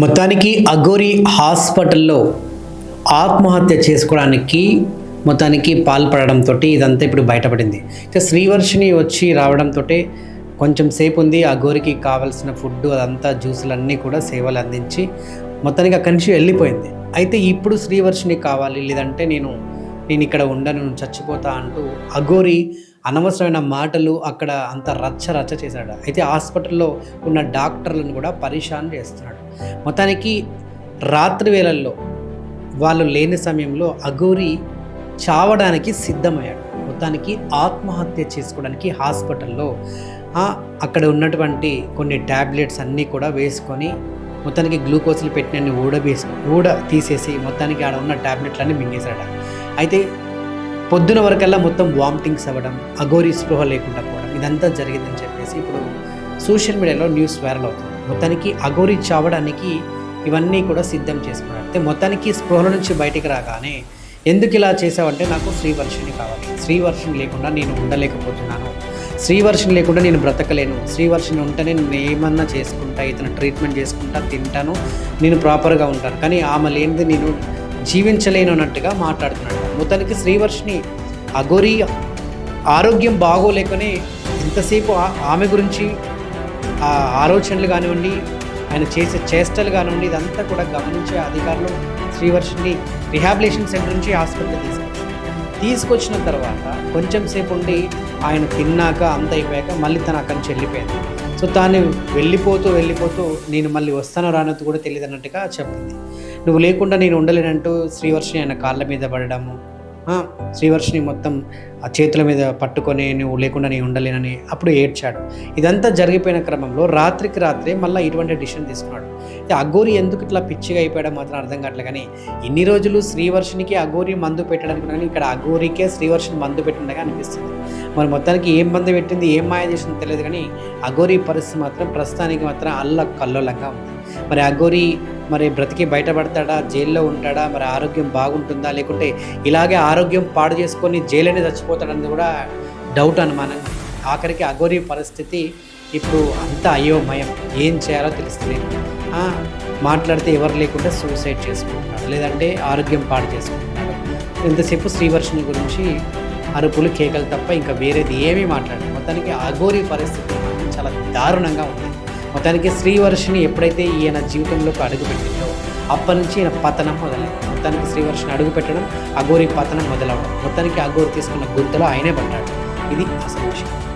మొత్తానికి అఘోరి హాస్పిటల్లో ఆత్మహత్య చేసుకోవడానికి మొత్తానికి పాల్పడడంతో ఇదంతా ఇప్పుడు బయటపడింది. ఇక శ్రీవర్షిని వచ్చి రావడంతో కొంచెం సేపు ఉంది ఆ గోరికి కావాల్సిన ఫుడ్ అదంతా జ్యూసులన్నీ కూడా సేవలు అందించి మొత్తానికి అక్కడి నుంచి వెళ్ళిపోయింది. అయితే ఇప్పుడు శ్రీవర్షిని కావాలి లేదంటే నేను నేను ఇక్కడ ఉండను చచ్చిపోతా అంటూ అఘోరి అనవసరమైన మాటలు అక్కడ అంత రచ్చ రచ్చ చేశాడు. అయితే హాస్పిటల్లో ఉన్న డాక్టర్లను కూడా పరిశాన్ చేస్తున్నాడు. మొత్తానికి రాత్రి వేళల్లో వాళ్ళు లేని సమయంలో అఘోరి చావడానికి సిద్ధమయ్యాడు. మొత్తానికి ఆత్మహత్య చేసుకోవడానికి హాస్పిటల్లో అక్కడ ఉన్నటువంటి కొన్ని ట్యాబ్లెట్స్ అన్నీ కూడా వేసుకొని మొత్తానికి గ్లూకోజ్లు పెట్టినన్ని ఊడబేసి ఊడ తీసేసి మొత్తానికి ఆడ ఉన్న ట్యాబ్లెట్లన్నీ మింగేశాడు అయితే పొద్దున వరకల్లా మొత్తం వామిటింగ్స్ అవ్వడం అఘోరి స్పృహ లేకుండా పోవడం ఇదంతా జరిగిందని చెప్పేసి ఇప్పుడు సోషల్ మీడియాలో న్యూస్ వైరల్ అవుతుంది. మొత్తానికి అఘోరి చావడానికి ఇవన్నీ కూడా సిద్ధం చేసుకున్నాడు అయితే మొత్తానికి స్పృహల నుంచి బయటికి రాగానే ఎందుకు ఇలా చేసావంటే నాకు శ్రీవర్షిని కావాలి. శ్రీవర్షిని లేకుండా నేను ఉండలేకపోతున్నాను. శ్రీవర్షిని లేకుండా నేను బ్రతకలేను. శ్రీవర్షిని ఉంటేనే నేను ఏమన్నా చేసుకుంటా ఇతను ట్రీట్మెంట్ చేసుకుంటా తింటాను నేను ప్రాపర్గా ఉంటాను. కానీ ఆమె లేనిది నేను జీవించలేనున్నట్టుగా మాట్లాడుతున్నాడు. మొత్తానికి శ్రీవర్షిని అఘోరి ఆరోగ్యం బాగోలేకనే ఎంతసేపు ఆమె గురించి ఆ ఆలోచనలు కానివ్వండి ఆయన చేసే చేష్టలు కానివ్వండి ఇదంతా కూడా గమనించే అధికారులు శ్రీవర్షిని రిహాబిలేషన్ సెంటర్ నుంచి హాస్పిటల్ తీసుకొచ్చారు. తీసుకొచ్చిన తర్వాత కొంచెం సేపు ఉండి ఆయన తిన్నాక అంత అయిపోయాక మళ్ళీ తను అక్కడి నుంచి వెళ్ళిపోయింది సో తాను వెళ్ళిపోతూ వెళ్ళిపోతూ నేను మళ్ళీ వస్తానో రానట్టు కూడా తెలియదు అన్నట్టుగా చెప్పింది. నువ్వు లేకుండా నేను ఉండలేనంటూ శ్రీవర్షిని ఆయన కాళ్ళ మీద పడడము. శ్రీవర్షిని మొత్తం ఆ చేతుల మీద పట్టుకొని నువ్వు లేకుండా నేను ఉండలేనని అప్పుడు ఏడ్చాడు. ఇదంతా జరిగిపోయిన క్రమంలో రాత్రికి రాత్రే మళ్ళీ ఇటువంటి డిసిషన్ తీసుకున్నాడు. అఘోరి ఎందుకు ఇట్లా పిచ్చిగా అయిపోయాడో మాత్రం అర్థం కావట్లే కానీ ఇన్ని రోజులు శ్రీవర్షినికి అఘోరి మందు పెట్టడానికి కానీ ఇక్కడ అఘోరికే శ్రీవర్షిని మందు పెట్టిండగా అనిపిస్తుంది. మరి మొత్తానికి ఏం మందు పెట్టింది ఏం మాయ చేసిందో తెలియదు కానీ అఘోరి పరిస్థితి మాత్రం ప్రస్తుతానికి మాత్రం అల్ల కల్లోలంగా ఉంది. మరి అఘోరి మరి బ్రతికి బయటపడతాడా? జైల్లో ఉంటాడా? మరి ఆరోగ్యం బాగుంటుందా? లేకుంటే ఇలాగే ఆరోగ్యం పాడు చేసుకొని జైలునే చచ్చిపోతాడన్నది కూడా డౌట్ అనుమానం. ఆఖరికి అఘోరి పరిస్థితి ఇప్పుడు అంత అయోమయం. ఏం చేయాలో తెలుస్తలేదు. మాట్లాడితే ఎవరు లేకుండా సూసైడ్ చేసుకుంటున్నాడు. లేదంటే ఆరోగ్యం పాడు చేసుకుంటున్నాడు. ఎంతసేపు శ్రీవర్షిని గురించి అరుపులు కేకలు తప్ప ఇంకా వేరేది ఏమీ మాట్లాడదు మొత్తానికి అఘోరి పరిస్థితి చాలా దారుణంగా ఉంది. మొత్తానికి శ్రీవర్షిని ఎప్పుడైతే ఈయన జీవితంలోకి అడుగుపెట్టిందో అప్పటి నుంచి ఈయన పతనం మొదలైంది. మొత్తానికి శ్రీవర్షిని అడుగు పెట్టడం అఘోరి పతనం మొదలవడం. మొత్తానికి అఘోరి తీసుకున్న గుంతలో ఆయనే పడ్డాడు. ఇది అసలు విషయం.